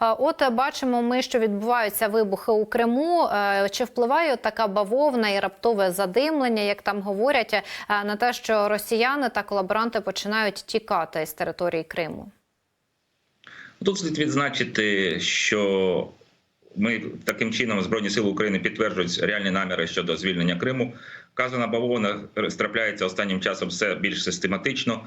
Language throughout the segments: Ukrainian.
От е, бачимо, ми, що відбуваються вибухи у Криму. Е, Чи впливає така бавовна і раптове задимлення, як там говорять, е, на те, що росіяни та колаборанти починають тікати з території Криму? Тут слід відзначити, що ми таким чином Збройні сили України підтверджують реальні наміри щодо звільнення Криму. Вказана бавовна трапляється останнім часом все більш систематично.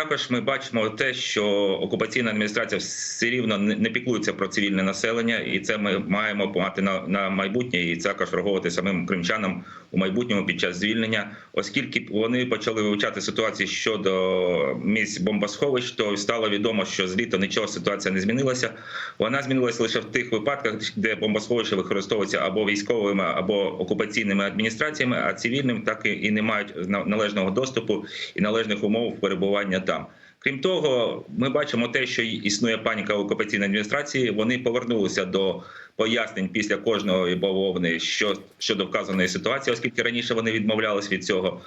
Також ми бачимо те, що окупаційна адміністрація все рівно не піклується про цивільне населення, і це ми маємо мати на, на майбутнє, і також враховувати самим кримчанам у майбутньому під час звільнення, оскільки вони почали вивчати ситуацію щодо місць бомбосховищ, то стало відомо, що з літа нічого ситуація не змінилася. Вона змінилася лише в тих випадках, де бомбосховища використовуються або військовими, або окупаційними адміністраціями, а цивільним так і не мають на- належного доступу і належних умов перебування там. Крім того, ми бачимо те, що існує паніка в окупаційній адміністрації. Вони повернулися до пояснень після кожного бавовни що щодо вказаної ситуації, оскільки раніше вони відмовлялись від цього.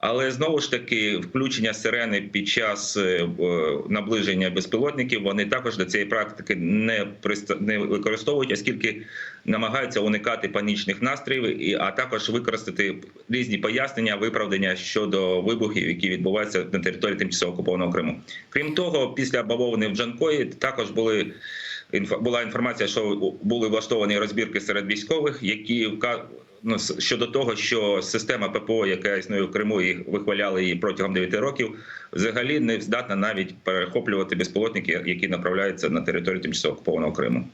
Але знову ж таки, включення сирени під час е, наближення безпілотників вони також до цієї практики не не використовують, оскільки намагаються уникати панічних настроїв, а також використати різні пояснення, виправдання щодо вибухів, які відбуваються на території тимчасово окупованого Криму. Крім того, після бавовни в Джанкої також були. Була інформація, що були влаштовані розбірки серед військових, які щодо того, що система ППО, яка існує в Криму, і вихваляли її протягом 9 років, взагалі не здатна навіть перехоплювати безпілотники, які направляються на територію тимчасово окупованого Криму.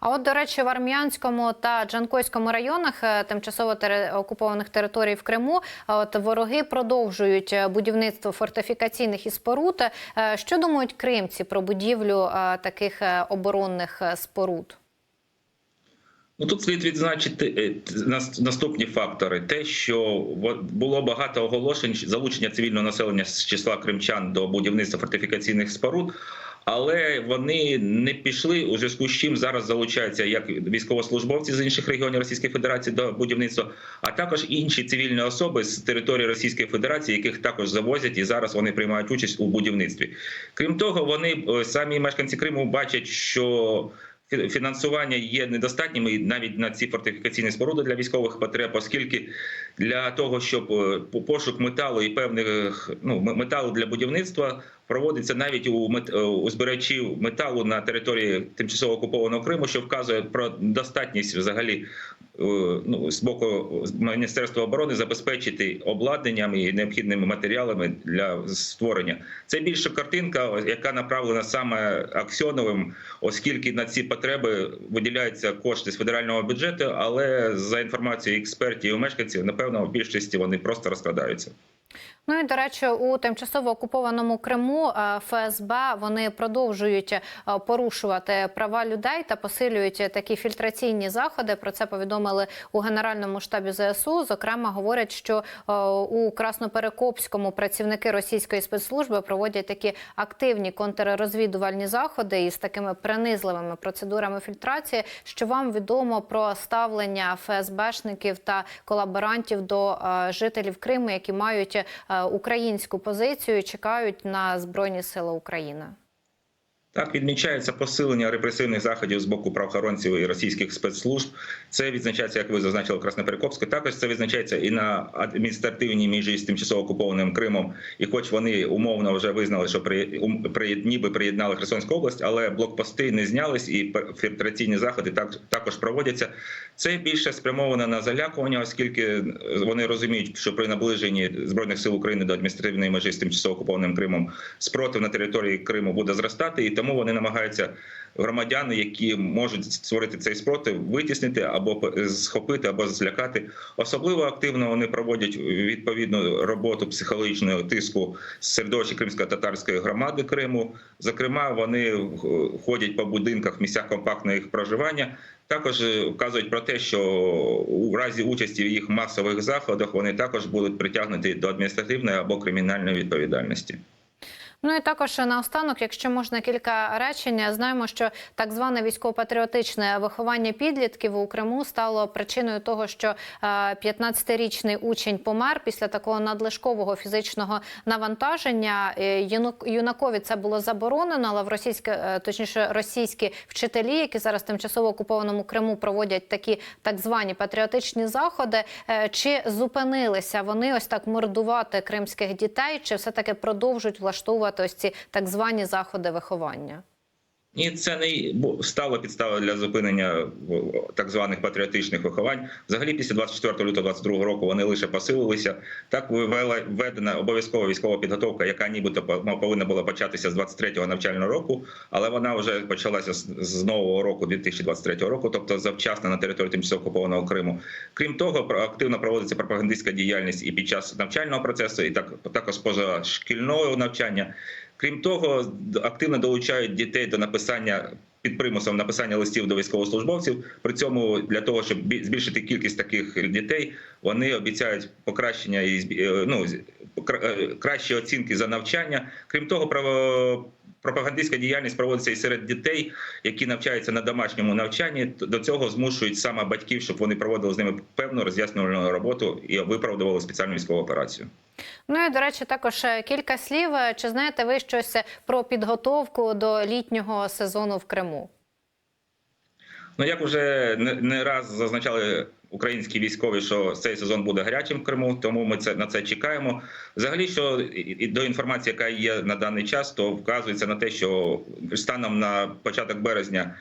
А от, до речі, в Армянському та Джанкойському районах е, тимчасово окупованих територій в Криму е, от вороги продовжують е, будівництво фортифікаційних і споруд. Що думають кримці про будівлю таких оборонних споруд? Ну тут слід відзначити е, наступні фактори: те, що було багато оголошень залучення цивільного населення з числа кримчан до будівництва фортифікаційних споруд. Але вони не пішли у зв'язку з чим зараз залучаються як військовослужбовці з інших регіонів Російської Федерації до будівництва, а також інші цивільні особи з території Російської Федерації, яких також завозять, і зараз вони приймають участь у будівництві. Крім того, вони е, самі мешканці Криму бачать, що фінансування є недостатнім і навіть на ці фортифікаційні споруди для військових потреб, оскільки для того, щоб е, по- пошук металу і певних ну металу для будівництва проводиться навіть у е, у збирачів металу на території тимчасово окупованого Криму, що вказує про достатність взагалі е, ну, з боку Міністерства оборони забезпечити обладнанням і необхідними матеріалами для створення. Це більше картинка, яка направлена саме Аксьоновим, оскільки на ці потреби виділяються кошти з федерального бюджету, але за інформацією експертів і мешканців, напевно, в більшості вони просто розкрадаються. Ну і до речі, у тимчасово окупованому Криму е, ФСБ вони продовжують е, порушувати права людей та посилюють такі фільтраційні заходи. Про це повідомили у генеральному штабі ЗСУ. Зокрема, говорять, що е, у Красноперекопському працівники російської спецслужби проводять такі активні контррозвідувальні заходи із такими принизливими процедурами фільтрації. Що вам відомо про ставлення ФСБшників та колаборантів до жителів Криму, які мають українську позицію чекають на збройні сили України? Так відмічається посилення репресивних заходів з боку правоохоронців і російських спецслужб. Це відзначається, як ви зазначили, в Красноперекопську. Також це відзначається і на адміністративній межі з тимчасово окупованим Кримом. І, хоч вони умовно вже визнали, що при, при ніби приєднали Херсонську область, але блокпости не знялись, і фільтраційні заходи так також проводяться. Це більше спрямовано на залякування, оскільки вони розуміють, що при наближенні збройних сил України до адміністративної межі з тимчасово окупованим Кримом спротив на території Криму буде зростати, і тому вони намагаються громадян, які можуть створити цей спротив, витіснити або схопити, або злякати. Особливо активно вони проводять відповідну роботу психологічного тиску з середовища кримсько-татарської громади Криму. Зокрема, вони е, ходять по будинках в місцях компактного їх проживання. Також е, вказують про те, що у разі участі в їх масових заходах вони також будуть притягнуті до адміністративної або кримінальної відповідальності. Ну і також наостанок, якщо можна кілька речень, знаємо, що так зване військово-патріотичне виховання підлітків у Криму стало причиною того, що е, 15-річний учень помер після такого надлишкового фізичного навантаження. Е, Юнакові це було заборонено, але в російське, е, точніше, російські вчителі, які зараз тимчасово окупованому Криму проводять такі так звані патріотичні заходи. Е, Чи зупинилися вони ось так мордувати кримських дітей, чи все таки продовжують влаштовувати ось ці так звані заходи виховання? І це не стало підставою для зупинення так званих патріотичних виховань. Взагалі, після 24 лютого 22 року вони лише посилилися. Так ввела- введена обов'язкова військова підготовка, яка нібито по- повинна була початися з 23-го навчального року, але вона вже почалася з, нового року, 2023 року, тобто завчасно на території тимчасово окупованого Криму. Крім того, активно проводиться пропагандистська діяльність і під час навчального процесу, і так також поза шкільного навчання. Крім того, активно долучають дітей до написання під примусом написання листів до військовослужбовців. При цьому для того, щоб бі- збільшити кількість таких дітей, вони обіцяють покращення і е, ну, е, кращі оцінки за навчання. Крім того, право. Пропагандистська діяльність проводиться і серед дітей, які навчаються на домашньому навчанні. До цього змушують саме батьків, щоб вони проводили з ними певну роз'яснювальну роботу і виправдували спеціальну військову операцію. Ну і до речі, також е, кілька слів. Е, Чи знаєте ви щось про підготовку до літнього сезону в Криму? Ну як вже не раз зазначали українські військові, що цей сезон буде гарячим в Криму, тому ми це на це чекаємо. Взагалі, що і- до інформації, яка є на даний час, то вказується на те, що станом на початок березня.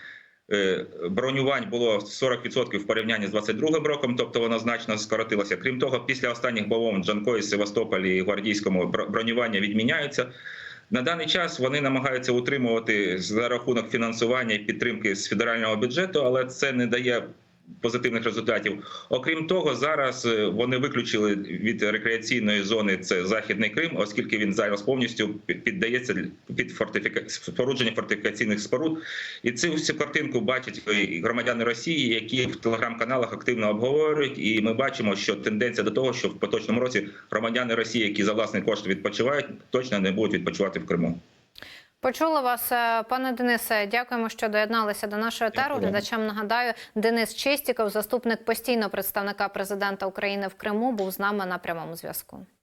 е, Бронювань було 40% в порівнянні з 22 роком, тобто воно значно скоротилося. Крім того, після останніх бавовн Джанкої, Севастополі і Гвардійському бро- бронювання відміняються. На даний час вони намагаються утримувати за рахунок фінансування і підтримки з федерального бюджету, але це не дає позитивних результатів. Окрім того, зараз е, вони виключили від рекреаційної зони це західний Крим, оскільки він зараз повністю піддається під фортифіка... спорудження фортифікаційних споруд. І цю всю картинку бачать громадяни Росії, які в телеграм-каналах активно обговорюють. І ми бачимо, що тенденція до того, що в поточному році громадяни Росії, які за власний кошт відпочивають, точно не будуть відпочивати в Криму. Почула вас, е, пане Денисе. Дякуємо, що доєдналися до нашого етеру. Глядачам нагадаю, Денис Чистіков, заступник постійного представника президента України в Криму, був з нами на прямому зв'язку.